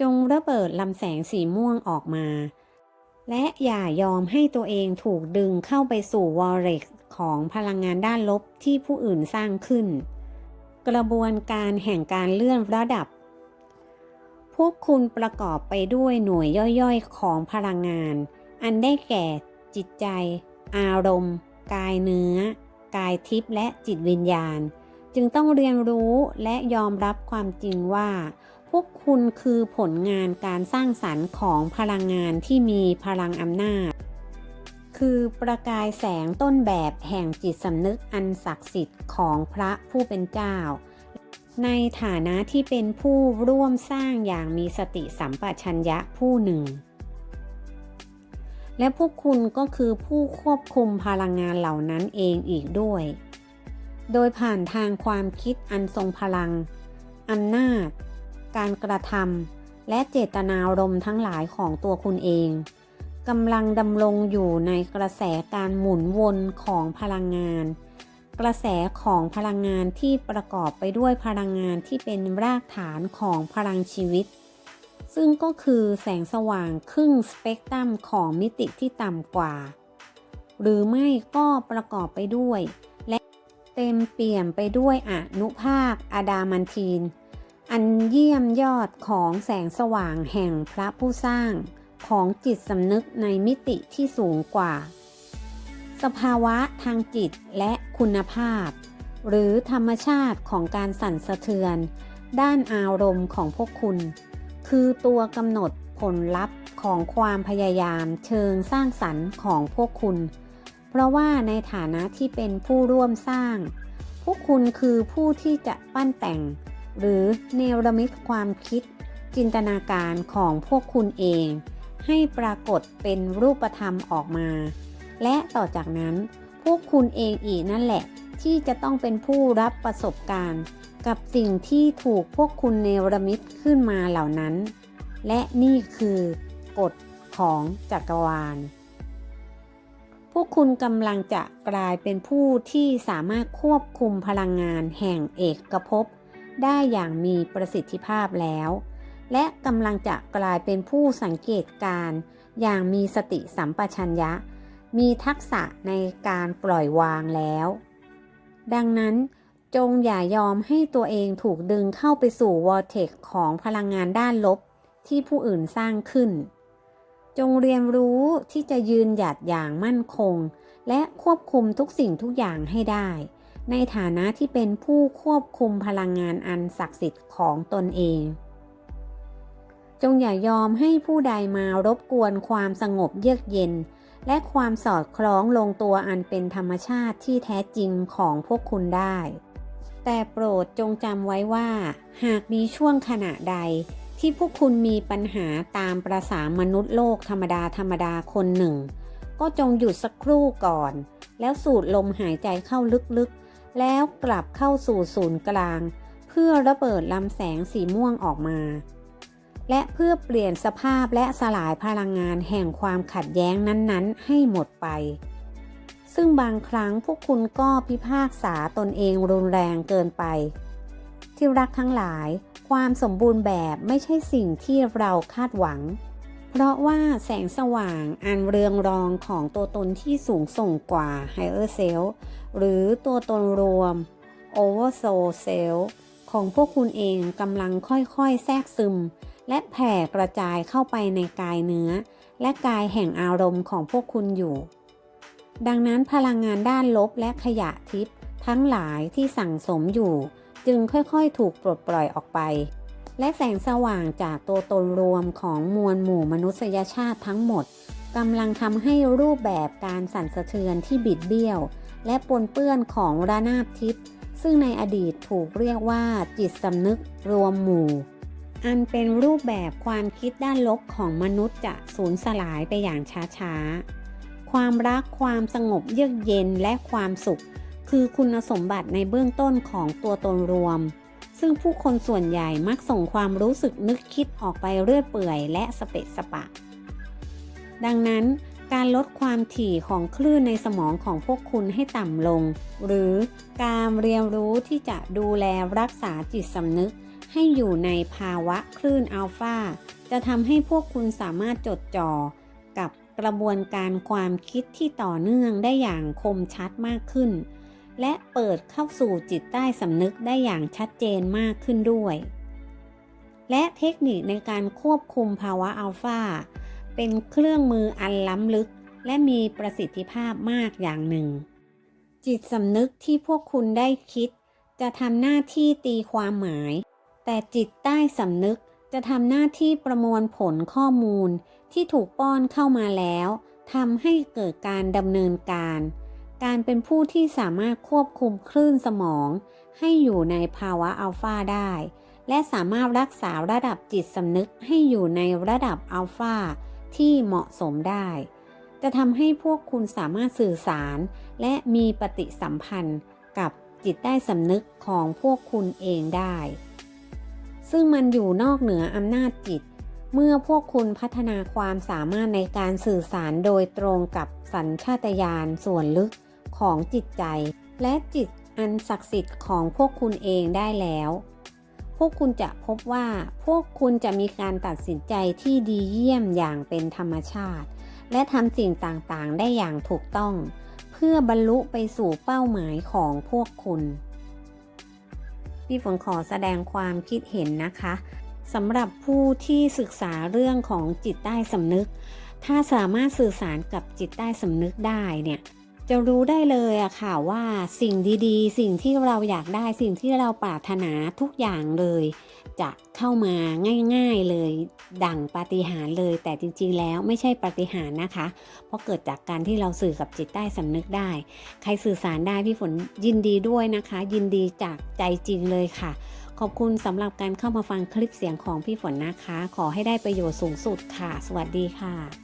จงระเบิดลำแสงสีม่วงออกมา และอย่ายอมให้ตัวเองถูกดึงเข้าไปสู่วอลเล็กของพลังงานด้านลบที่ผู้อื่นสร้างขึ้น กระบวนการแห่งการเลื่อนระดับ พวกคุณประกอบไปด้วยหน่วยย่อยๆของพลังงาน อันได้แก่ จิตใจ อารมณ์ กายเนื้อ กายทิพย์และจิตวิญญาณ จึงต้องเรียนรู้และยอมรับความจริงว่า วกคุณคือผลงานการสร้างสรรค์ของพลังงานที่มีพลังอำนาจ คือประกายแสงต้นแบบแห่งจิตสำนึกอันศักดิ์สิทธิ์ของพระผู้เป็นเจ้า ในฐานะที่เป็นผู้ร่วมสร้างอย่างมีสติสัมปชัญญะผู้หนึ่ง และพวกคุณก็คือผู้ควบคุมพลังงานเหล่านั้นเองอีกด้วย โดยผ่านทางความคิดอันทรงพลังอำนาจ การกระทำและเจตนารมณ์ทั้งหลายของตัวคุณเองกำลังดำรงอยู่ในกระแสการหมุนวนของพลังงาน กระแสของพลังงานที่ประกอบไปด้วยพลังงานที่เป็นรากฐานของพลังชีวิต ซึ่งก็คือแสงสว่างครึ่งสเปกตรัมของมิติที่ต่ำกว่า หรือไม่ก็ประกอบไปด้วย และเต็มเปี่ยมไปด้วยอนุภาคอะดามันทีน อันเยี่ยมยอดของแสงสว่างแห่งพระผู้สร้างของจิตสำนึกในมิติที่สูงกว่า สภาวะทางจิตและคุณภาพ หรือธรรมชาติของการสั่นสะเทือน ด้านอารมณ์ของพวกคุณ คือตัวกำหนดผลลัพธ์ของความพยายามเชิงสร้างสรรค์ของพวกคุณ เพราะว่าในฐานะที่เป็นผู้ร่วมสร้าง พวกคุณคือผู้ที่จะปั้นแต่ง หรือเนรมิตความคิด จินตนาการของพวกคุณเอง ให้ปรากฏเป็นรูปธรรมออกมา และต่อจากนั้น พวกคุณเองอีกนั่นแหละ ที่จะต้องเป็นผู้รับประสบการณ์ กับสิ่งที่ถูกพวกคุณเนรมิตขึ้นมาเหล่านั้น และนี่คือกฎของจักรวาล พวกคุณกำลังจะกลายเป็นผู้ที่สามารถควบคุมพลังงานแห่งเอกภพ ได้อย่างมีประสิทธิภาพแล้ว และกำลังจะกลายเป็นผู้สังเกตการณ์อย่างมีสติสัมปชัญญะ มีทักษะในการปล่อยวางแล้ว ดังนั้นจงอย่ายอมให้ตัวเองถูกดึงเข้าไปสู่วอร์เทกของพลังงานด้านลบที่ผู้อื่นสร้างขึ้น จงเรียนรู้ที่จะยืนหยัดอย่างมั่นคง และควบคุมทุกสิ่งทุกอย่างให้ได้ ในฐานะที่เป็นผู้ควบคุมพลังงานอันศักดิ์สิทธิ์ของตนเอง จงอย่ายอมให้ผู้ใดมารบกวนความสงบเยือกเย็น และความสอดคล้องลงตัวอันเป็นธรรมชาติที่แท้จริงของพวกคุณได้ แต่โปรดจงจำไว้ว่า หากมีช่วงขณะใดที่พวกคุณมีปัญหาตามประสามนุษย์โลกธรรมดาธรรมดาคนหนึ่ง ก็จงหยุดสักครู่ก่อน แล้วสูดลมหายใจเข้าลึกๆ แล้วกลับเข้าสู่ศูนย์กลาง เพื่อระเบิดลำแสงสีม่วงออกมา และเพื่อเปลี่ยนสภาพและสลายพลังงานแห่งความขัดแย้งนั้นๆ ให้หมดไป ซึ่งบางครั้งพวกคุณก็พิพากษาตนเองรุนแรงเกินไป ที่รักทั้งหลาย ความสมบูรณ์แบบไม่ใช่สิ่งที่เราคาดหวัง เพราะว่าแสงสว่างอันเรืองรองของตัวตนที่สูงส่งกว่า Higher Self หรือตัวตนรวม Oversoul Self ของพวกคุณเองกำลังค่อยๆ แทรกซึม และแผ่กระจายเข้าไปในกายเนื้อ และกายแห่งอารมณ์ของพวกคุณอยู่ ดังนั้นพลังงานด้านลบและขยะทิพย์ทั้งหลายที่สั่งสมอยู่ จึงค่อยๆ ถูกปลดปล่อยออกไป และแสงสว่างจากตัวตนรวมของมวลหมู่มนุษยชาติทั้งหมดกำลังทำให้รูปแบบการสั่นสะเทือนที่บิดเบี้ยว และปนเปื้อนของระนาบทิพย์ซึ่งในอดีตถูกเรียกว่าจิตสำนึกรวมหมู่ อันเป็นรูปแบบความคิดด้านลบของมนุษย์จะสูญสลายไปอย่างช้าๆ ความรักความสงบเยือกเย็นและความสุข คือคุณสมบัติในเบื้องต้นของตัวตนรวม ซึ่งผู้คนส่วนใหญ่มักส่งความรู้สึกนึกคิดออกไปเรื่อยเปื่อยและสเปะสปะ ดังนั้นการลดความถี่ของคลื่นในสมองของพวกคุณให้ต่ำลง หรือการเรียนรู้ที่จะดูแลรักษาจิตสำนึก ให้อยู่ในภาวะคลื่นอัลฟาจะทำให้พวกคุณสามารถจดจ่อ กับกระบวนการความคิดที่ต่อเนื่องได้อย่างคมชัดมากขึ้น และเปิดเข้าสู่จิตใต้สำนึกได้อย่างชัดเจนมากขึ้นด้วย และเทคนิคในการควบคุมภาวะอัลฟาเป็นเครื่องมืออันล้ำลึก และมีประสิทธิภาพมากอย่างหนึ่ง จิตสำนึกที่พวกคุณได้คิด จะทำหน้าที่ตีความหมาย แต่จิตใต้สำนึกจะทำหน้าที่ประมวลผลข้อมูลที่ถูกป้อนเข้ามาแล้วทำให้เกิดการดำเนินการ การเป็นผู้ที่สามารถควบคุมคลื่นสมอง ให้อยู่ในภาวะอัลฟาได้ และสามารถรักษาระดับจิตสำนึกให้อยู่ในระดับอัลฟาที่เหมาะสมได้ จะทำให้พวกคุณสามารถสื่อสาร และมีปฏิสัมพันธ์กับจิตใต้สำนึกของพวกคุณเองได้ ซึ่งมันอยู่นอกเหนืออำนาจจิต เมื่อพวกคุณพัฒนาความสามารถในการสื่อสารโดยตรงกับสัญชาตญาณส่วนลึก ของจิตใจ และจิตอันศักดิ์สิทธิ์ของพวกคุณเองได้แล้ว พวกคุณจะพบว่าพวกคุณจะมีการตัดสินใจที่ดีเยี่ยมอย่างเป็นธรรมชาติ และทำสิ่งต่างๆ ได้อย่างถูกต้อง เพื่อบรรลุไปสู่เป้าหมายของพวกคุณพี่ฝนขอแสดงความคิดเห็นนะคะสำหรับผู้ที่ศึกษาเรื่องของจิตใต้สำนึก ถ้าสามารถสื่อสารกับจิตใต้สำนึกได้เนี่ย จะรู้ได้เลยอะค่ะว่าสิ่งดีๆ สิ่งที่เราอยากได้สิ่งที่เราปรารถนาทุกอย่างเลย จะเข้ามาง่ายๆเลย ดั่งปาฏิหาริย์เลย แต่จริงๆแล้วไม่ใช่ปาฏิหาริย์นะคะ เพราะเกิดจากการที่เราสื่อกับจิตใต้สำนึกได้ ใครสื่อสารได้พี่ฝนยินดีด้วยนะคะ ยินดีจากใจจริงเลยค่ะ ขอบคุณสำหรับการเข้ามาฟังคลิปเสียงของพี่ฝนนะคะ ขอให้ได้ประโยชน์สูงสุดค่ะ สวัสดีค่ะ